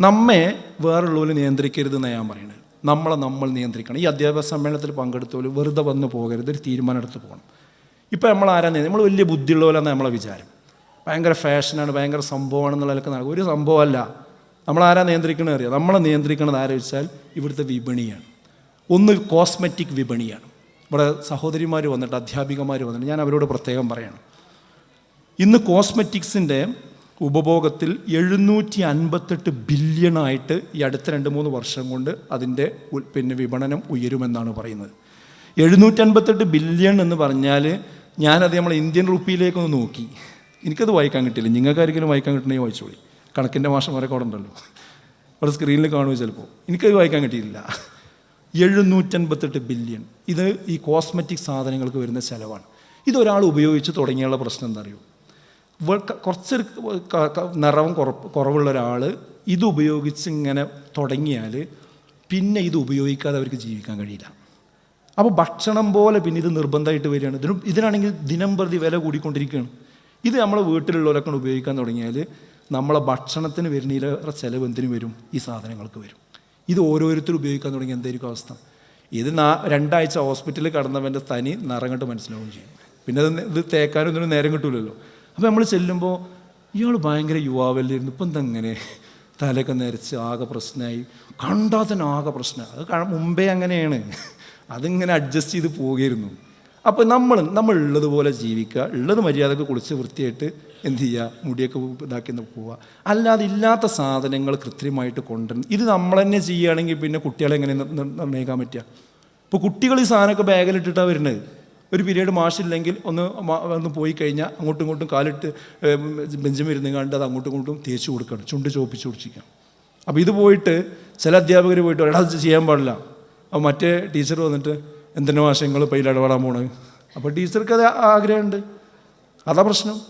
നമ്മെ വേറുള്ളവർ നിയന്ത്രിക്കരുതെന്ന് ഞാൻ പറയുന്നത് നമ്മളെ നമ്മൾ നിയന്ത്രിക്കണം. ഈ അധ്യാപക സമ്മേളനത്തിൽ പങ്കെടുത്തവർ വെറുതെ വന്ന് പോകരുത്. ഒരു തീരുമാനം എടുത്ത് പോകണം. ഇപ്പോൾ നമ്മൾ ആരാ നമ്മൾ വലിയ ബുദ്ധിയുള്ളവരെന്ന് നമ്മളെ വിചാരം. ഭയങ്കര ഫാഷനാണ് ഭയങ്കര സംഭവമാണ് എന്നുള്ളതൊക്കെ നടക്കും. ഒരു സംഭവമല്ല. നമ്മൾ ആരാ നിയന്ത്രിക്കണത് അറിയാം? നമ്മളെ നിയന്ത്രിക്കണത് ആരാ വെച്ചാൽ ഇവിടുത്തെ വിപണിയാണ്. ഒന്ന് കോസ്മെറ്റിക് വിപണിയാണ്. ഇവിടെ സഹോദരിമാർ വന്നിട്ട് അധ്യാപികമാർ വന്നിട്ട് ഞാൻ അവരോട് പ്രത്യേകം പറയണം. ഇന്ന് കോസ്മെറ്റിക്സിന്റെ ഉപഭോഗത്തിൽ എഴുന്നൂറ്റി അൻപത്തെട്ട് ബില്യണായിട്ട് ഈ അടുത്ത രണ്ട് മൂന്ന് വർഷം കൊണ്ട് അതിന്റെ പിന്നെ വിപണനം ഉയരുമെന്നാണ് പറയുന്നത്. എഴുന്നൂറ്റി അൻപത്തെട്ട് ബില്യൺ എന്ന് പറഞ്ഞാൽ ഞാനത് നമ്മൾ ഇന്ത്യൻ റുപ്പിയിലേക്കൊന്ന് നോക്കി. എനിക്കത് വായിക്കാൻ കിട്ടില്ല നിങ്ങൾക്കാർക്കെങ്കിലും വായിക്കാൻ കിട്ടണമെങ്കിൽ വായിച്ചോളി. കണക്കിന്റെ മാഷന്മാരൊക്കെ അവിടെ ഉണ്ടല്ലോ. അവിടെ സ്ക്രീനിൽ കാണുമോ ചിലപ്പോൾ. എനിക്കത് വായിക്കാൻ കിട്ടിയില്ല. എഴുന്നൂറ്റൻപത്തെട്ട് ബില്യൺ ഇത് ഈ കോസ്മെറ്റിക് സാധനങ്ങൾക്ക് വരുന്ന ചിലവാണ്. ഇതൊരാൾ ഉപയോഗിച്ച് തുടങ്ങിയുള്ള പ്രശ്നം എന്താ അറിയോ? വെ- ക- കുറച്ചൊരു ക- ക- നിറവും കുറവ് കുറവുള്ള ഒരാൾ ഇതുപയോഗിച്ച് ഇങ്ങനെ തുടങ്ങിയാൽ പിന്നെ ഇത് ഉപയോഗിക്കാതെ അവർക്ക് ജീവിക്കാൻ കഴിയില്ല. അപ്പോൾ ഭക്ഷണം പോലെ പിന്നെ ഇത് നിർബന്ധമായിട്ട് വരികയാണ്. ഇതിനും ഇതിനാണെങ്കിൽ ദിനം പ്രതി വില കൂടിക്കൊണ്ടിരിക്കുകയാണ്. ഇത് നമ്മളെ വീട്ടിലുള്ളവരൊക്കെ ഉപയോഗിക്കാൻ തുടങ്ങിയാൽ നമ്മളെ ഭക്ഷണത്തിന് വരുന്നതിലേറെ ചിലവ് എന്തിനു വരും? ഈ സാധനങ്ങൾക്ക് വരും. ഇത് ഓരോരുത്തരും ഉപയോഗിക്കാൻ തുടങ്ങി എന്തായിരിക്കും അവസ്ഥ? ഇത് നാ രണ്ടാഴ്ച ഹോസ്പിറ്റലിൽ കടന്നവന്റെ തനി നിറങ്ങട്ട് മനസ്സിലാവുകയും ചെയ്യും. പിന്നെ അത് ഇത് തേക്കാനൊന്നും നേരം കിട്ടൂലല്ലോ. അപ്പോൾ നമ്മൾ ചെല്ലുമ്പോൾ ഇയാൾ ഭയങ്കര യുവാവല്ലായിരുന്നു. ഇപ്പം എന്തെങ്ങനെ തലയൊക്കെ നരച്ച് ആകെ പ്രശ്നമായി. കണ്ടാൽ ആകെ പ്രശ്നമാണ് അത് മുമ്പേ അങ്ങനെയാണ്. അതിങ്ങനെ അഡ്ജസ്റ്റ് ചെയ്ത് പോവുകയായിരുന്നു അപ്പോൾ നമ്മൾ നമ്മൾ ഉള്ളതുപോലെ ജീവിക്കുക. ഉള്ളത് മര്യാദയ്ക്ക് കുളിച്ച് വൃത്തിയായിട്ട് എന്ത് ചെയ്യുക? മുടിയൊക്കെ ഇതാക്കി പോവുക. അല്ലാതെ ഇല്ലാത്ത സാധനങ്ങൾ കൃത്രിമമായിട്ട് കൊണ്ടുവരണം. ഇത് നമ്മൾ തന്നെ ചെയ്യുകയാണെങ്കിൽ പിന്നെ കുട്ടികളെ എങ്ങനെ നിർ- നിർ- നിർണയിക്കാൻ പറ്റുക? ഇപ്പോൾ കുട്ടികൾ ഈ സാധനമൊക്കെ ബാഗിലിട്ടിട്ടാണ് വരുന്നത്. ഒരു പീരീഡ് മാഷില്ലെങ്കിൽ ഒന്ന് ഒന്ന് പോയി കഴിഞ്ഞാൽ അങ്ങോട്ടും ഇങ്ങോട്ടും കാലിട്ട് ബെഞ്ചും ഇരുന്ന് കണ്ട് അത് അങ്ങോട്ടും ഇങ്ങോട്ടും തേച്ച് കൊടുക്കണം. ചുണ്ട് ചോപ്പിച്ച് കുടിച്ചിരിക്കണം. അപ്പോൾ ഇത് പോയിട്ട് ചില അധ്യാപകർ പോയിട്ട് ഒരാൾ ചെയ്യാൻ പാടില്ല. അപ്പോൾ മറ്റേ ടീച്ചർ വന്നിട്ട് എന്തിനു മാഷങ്ങൾ ഇപ്പോൾ ഇടപെടാൻ പോണത് അപ്പോൾ ടീച്ചർക്ക് അത് ആഗ്രഹമുണ്ട്. അതാ പ്രശ്നം.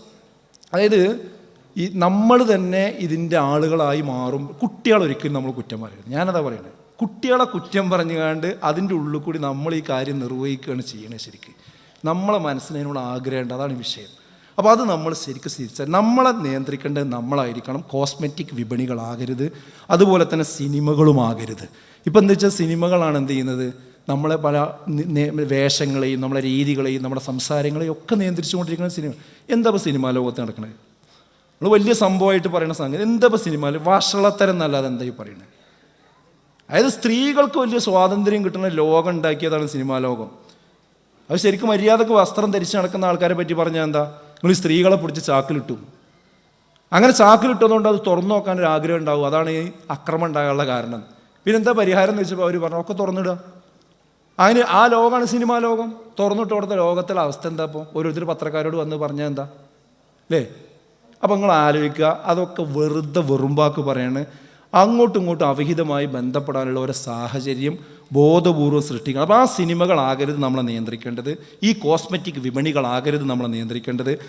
അതായത് ഈ നമ്മൾ തന്നെ ഇതിന്റെ ആളുകളായി മാറും കുട്ടികളെ ഒരിക്കലും നമ്മൾ കുറ്റം പറയുന്നത് ഞാനതാ പറയുന്നത് കുട്ടികളെ കുറ്റം പറഞ്ഞുകൊണ്ട് അതിന്റെ ഉള്ളിൽ കൂടി നമ്മൾ ഈ കാര്യം നിർവഹിക്കുകയാണ് ചെയ്യണത് ശരിക്ക്. നമ്മളെ മനസ്സിനോട് ആഗ്രഹമുണ്ട് അതാണ് വിഷയം. അപ്പോൾ അത് നമ്മൾ ശരിക്കും തിരിച്ചാൽ നമ്മളെ നിയന്ത്രിക്കേണ്ടത് നമ്മളായിരിക്കണം. കോസ്മെറ്റിക് വിപണികളാകരുത്. അതുപോലെ തന്നെ സിനിമകളുമാകരുത് ഇപ്പം എന്താ വെച്ചാൽ സിനിമകളാണ് എന്ത് ചെയ്യുന്നത്? നമ്മളെ പല വേഷങ്ങളെയും നമ്മളെ രീതികളെയും നമ്മുടെ സംസാരങ്ങളെയും ഒക്കെ നിയന്ത്രിച്ചുകൊണ്ടിരിക്കുന്ന സിനിമ. എന്താ ഇപ്പോൾ സിനിമാ ലോകത്ത് നടക്കുന്നത് നമ്മൾ വലിയ സംഭവമായിട്ട് പറയുന്ന സംഗതി എന്താ ഇപ്പോൾ സിനിമയിൽ വഷളത്തരം എന്നല്ലാതെ ഈ പറയുന്നത്? അതായത് സ്ത്രീകൾക്ക് വലിയ സ്വാതന്ത്ര്യം കിട്ടുന്ന ലോകം ഉണ്ടാക്കിയതാണ് സിനിമാ ലോകം. അത് ശരിക്കും മര്യാദയ്ക്ക് വസ്ത്രം ധരിച്ച് നടക്കുന്ന ആൾക്കാരെ പറ്റി പറഞ്ഞാൽ എന്താ? നിങ്ങൾ സ്ത്രീകളെ പിടിച്ച് ചാക്കിലിട്ടു. അങ്ങനെ ചാക്കിലിട്ടതുകൊണ്ട് അത് തുറന്നു നോക്കാൻ ഒരു ആഗ്രഹം ഉണ്ടാവും. അതാണ് ഈ അക്രമം ഉണ്ടാകാനുള്ള കാരണം. പിന്നെ എന്താ പരിഹാരം എന്ന് വെച്ചപ്പോൾ അവർ പറഞ്ഞു ഒക്കെ തുറന്നിടുക. അതിന് ആ ലോകമാണ് സിനിമാ ലോകം. തുറന്നിട്ട് കൊടുത്ത ലോകത്തിലെ അവസ്ഥ എന്താ ഇപ്പോൾ ഓരോരുത്തർ പത്രക്കാരോട് വന്ന് പറഞ്ഞാൽ എന്താ? അല്ലേ? അപ്പോൾ നിങ്ങൾ ആലോചിക്കുക അതൊക്കെ വെറുതെ വെറുമ്പാക്ക് പറയാണ്. അങ്ങോട്ടും ഇങ്ങോട്ടും അവിഹിതമായി ബന്ധപ്പെടാനുള്ള ഒരു സാഹചര്യം ബോധപൂർവം സൃഷ്ടിക്കണം. അപ്പോൾ ആ സിനിമകളാകരുത് നമ്മളെ നിയന്ത്രിക്കേണ്ടത്. ഈ കോസ്മെറ്റിക് വിപണികളാകരുത് നമ്മളെ നിയന്ത്രിക്കേണ്ടത്.